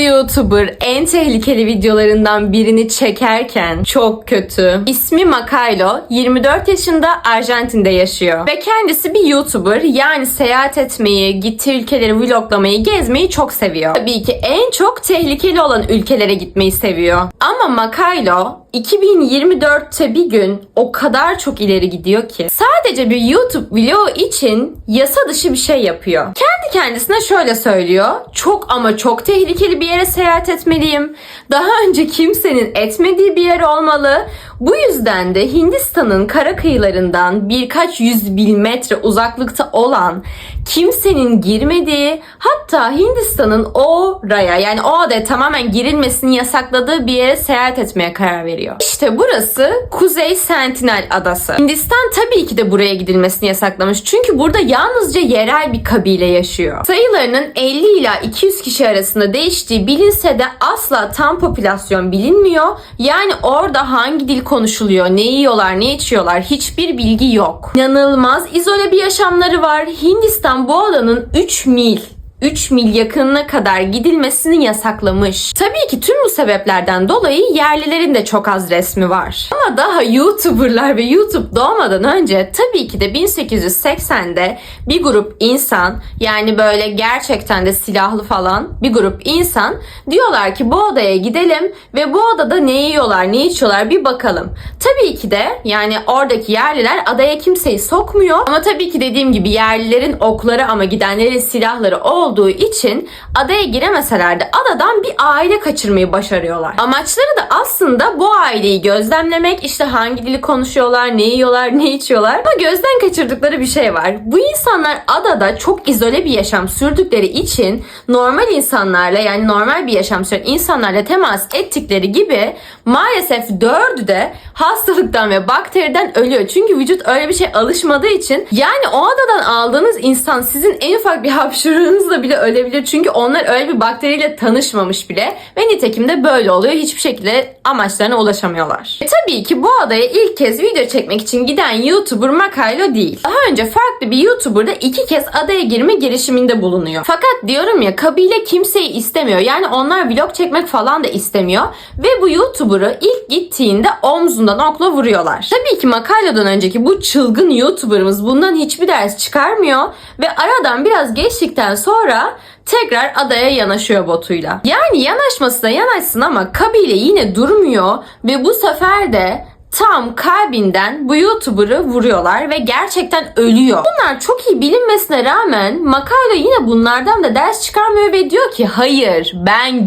YouTuber en tehlikeli videolarından birini çekerken çok kötü. İsmi Makaylo, 24 yaşında Arjantin'de yaşıyor. Ve kendisi bir YouTuber yani seyahat etmeyi, gittiği ülkeleri vloglamayı, gezmeyi çok seviyor. Tabii ki en çok tehlikeli olan ülkelere gitmeyi seviyor. Ama Makaylo 2024'te bir gün o kadar çok ileri gidiyor ki sadece bir YouTube vlogu için yasa dışı bir şey yapıyor. Kendi kendisine şöyle söylüyor. Çok ama çok tehlikeli bir yere seyahat etmeliyim. Daha önce kimsenin etmediği bir yer olmalı. Bu yüzden de Hindistan'ın kara kıyılarından birkaç yüz bin metre uzaklıkta olan kimsenin girmediği hatta Hindistan'ın oraya yani o adaya tamamen girilmesini yasakladığı bir yere seyahat etmeye karar veriyor. İşte burası Kuzey Sentinel Adası. Hindistan tabii ki de buraya gidilmesini yasaklamış. Çünkü burada yalnızca yerel bir kabile yaşıyor. Sayılarının 50 ila 200 kişi arasında değiştiği bilinse de asla tam popülasyon bilinmiyor. Yani orada hangi dil konuşuluyor, ne yiyorlar, ne içiyorlar hiçbir bilgi yok. İnanılmaz izole bir yaşamları var. Hindistan bu alanın 3 mil 3 mil yakınına kadar gidilmesini yasaklamış. Tabii ki tüm bu sebeplerden dolayı yerlilerin de çok az resmi var. Ama daha YouTuberlar ve YouTube doğmadan önce tabii ki de 1880'de bir grup insan yani böyle gerçekten de silahlı falan bir grup insan diyorlar ki bu odaya gidelim ve bu odada ne yiyorlar ne içiyorlar bir bakalım. Tabii ki de yani oradaki yerliler adaya kimseyi sokmuyor ama tabii ki dediğim gibi yerlilerin okları ama gidenlerin silahları olduğu için adaya giremeseler de adadan bir aile kaçırmayı başarıyorlar. Amaçları da aslında bu aileyi gözlemlemek işte hangi dili konuşuyorlar, ne yiyorlar, ne içiyorlar ama gözden kaçırdıkları bir şey var. Bu insanlar adada çok izole bir yaşam sürdükleri için normal insanlarla yani normal bir yaşam süren insanlarla temas ettikleri gibi maalesef dördü de hastalıktan ve bakteriden ölüyor. Çünkü vücut öyle bir şey alışmadığı için yani o adadan aldığınız insan sizin en ufak bir hapşırığınızla bile ölebilir. Çünkü onlar öyle bir bakteriyle tanışmamış bile ve nitekim de böyle oluyor. Hiçbir şekilde amaçlarına ulaşamıyorlar. E tabii ki bu adaya ilk kez video çekmek için giden YouTuber Makaylo değil. Daha önce farklı bir YouTuber da iki kez adaya girme girişiminde bulunuyor. Fakat diyorum ya kabile kimseyi istemiyor. Yani onlar vlog çekmek falan da istemiyor. Ve bu YouTuber'ı ilk gittiğinde omzundan okla vuruyorlar. Tabii ki Makaylo'dan önceki bu çılgın YouTuber'ımız bundan hiçbir ders çıkarmıyor. Ve aradan biraz geçtikten sonra tekrar adaya yanaşıyor botuyla. Yani yanaşması yanaşsın ama kabile yine durmuyor ve bu sefer de tam kalbinden bu YouTuber'ı vuruyorlar ve gerçekten ölüyor. Bunlar çok iyi bilinmesine rağmen Makayla yine bunlardan da ders çıkarmıyor ve diyor ki hayır ben